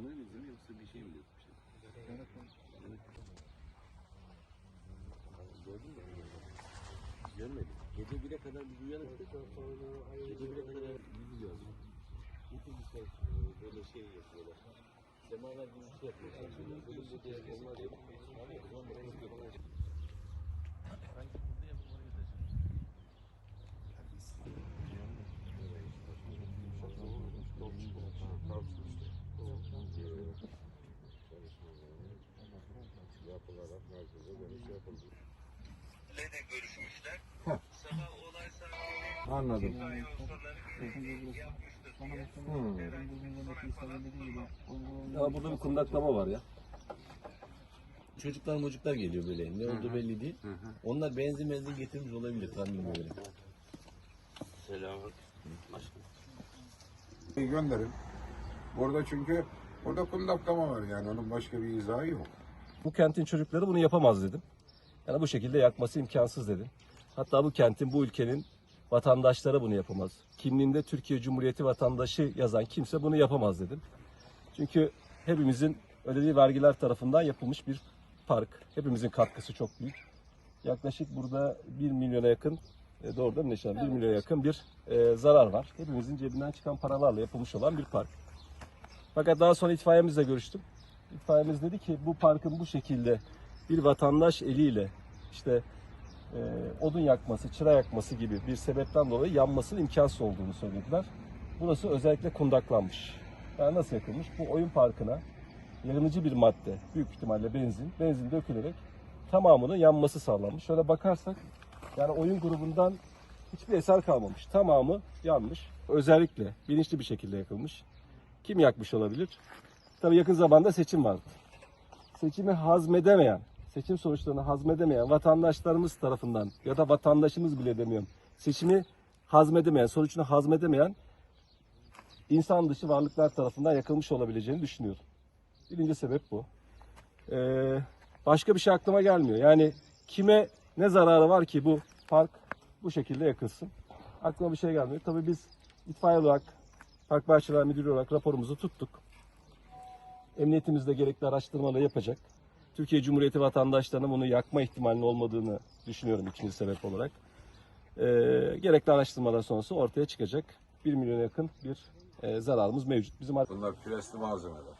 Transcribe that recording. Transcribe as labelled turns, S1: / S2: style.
S1: bir şey mi dökmüşler? Gördün mü? Görmedim. Gece 1'e kadar biz uyanıktık. Gece 1'e kadar bizi gördük. Getirmişler e, böyle şey yapıyorlar. Semaver gibi bir şey yapıyorlar. Böyle bir şey onlar yok. Abi, o zaman böyle bir şey
S2: merkeze yapıldı.
S3: de görüşmüşler. Sabah olay saatinde
S2: Anladım.
S3: itfaiye unsurları yapmıştır diye.
S2: Hmm.
S1: Ya burada bir kundaklama var ya. Çocuklar mocuklar geliyor böyle. Ne olduğu belli değil. Onlar benzin benzin getirmiş olabilir tahminim öyle. Selamünaleyküm.
S2: Gönderin. Burada çünkü burada kundaklama var yani onun başka bir izahı yok.
S4: Bu kentin çocukları bunu yapamaz dedim. Yani bu şekilde yakması imkansız dedim. Hatta bu kentin, bu ülkenin vatandaşları bunu yapamaz. Kimliğinde Türkiye Cumhuriyeti vatandaşı yazan kimse bunu yapamaz dedim. Çünkü hepimizin ödediği vergiler tarafından yapılmış bir park. Hepimizin katkısı çok büyük. Yaklaşık burada 1 milyona yakın, e, doğru değil mi Neşan? 1 milyona yakın bir e, zarar var. Hepimizin cebinden çıkan paralarla yapılmış olan bir park. Fakat daha sonra itfaiyemizle görüştüm. İtfaiyemiz dedi ki bu parkın bu şekilde bir vatandaş eliyle işte e, odun yakması, çıra yakması gibi bir sebepten dolayı yanmasının imkansız olduğunu söylediler. Burası özellikle kundaklanmış. Yani nasıl yakılmış? Bu oyun parkına yanıcı bir madde, büyük ihtimalle benzin, benzin dökülerek tamamının yanması sağlanmış. Şöyle bakarsak yani oyun grubundan hiçbir eser kalmamış. Tamamı yanmış. Özellikle bilinçli bir şekilde yakılmış. Kim yakmış olabilir? Tabii yakın zamanda seçim vardı. Seçimi hazmedemeyen, seçim sonuçlarını hazmedemeyen vatandaşlarımız tarafından ya da vatandaşımız bile demiyorum. Seçimi hazmedemeyen, sonucunu hazmedemeyen insan dışı varlıklar tarafından yakılmış olabileceğini düşünüyorum. Birinci sebep bu. Ee, başka bir şey aklıma gelmiyor. Yani kime ne zararı var ki bu park bu şekilde yakılsın? Aklıma bir şey gelmiyor. Tabii biz itfaiye olarak, Park Bahçeler Müdürü olarak raporumuzu tuttuk. Emniyetimiz de gerekli araştırmaları yapacak. Türkiye Cumhuriyeti vatandaşlarının bunu yakma ihtimalinin olmadığını düşünüyorum ikinci sebep olarak. Ee, gerekli araştırmalar sonrası ortaya çıkacak. 1 milyona yakın bir e, zararımız mevcut. Bizim
S2: Bunlar presli malzemeler.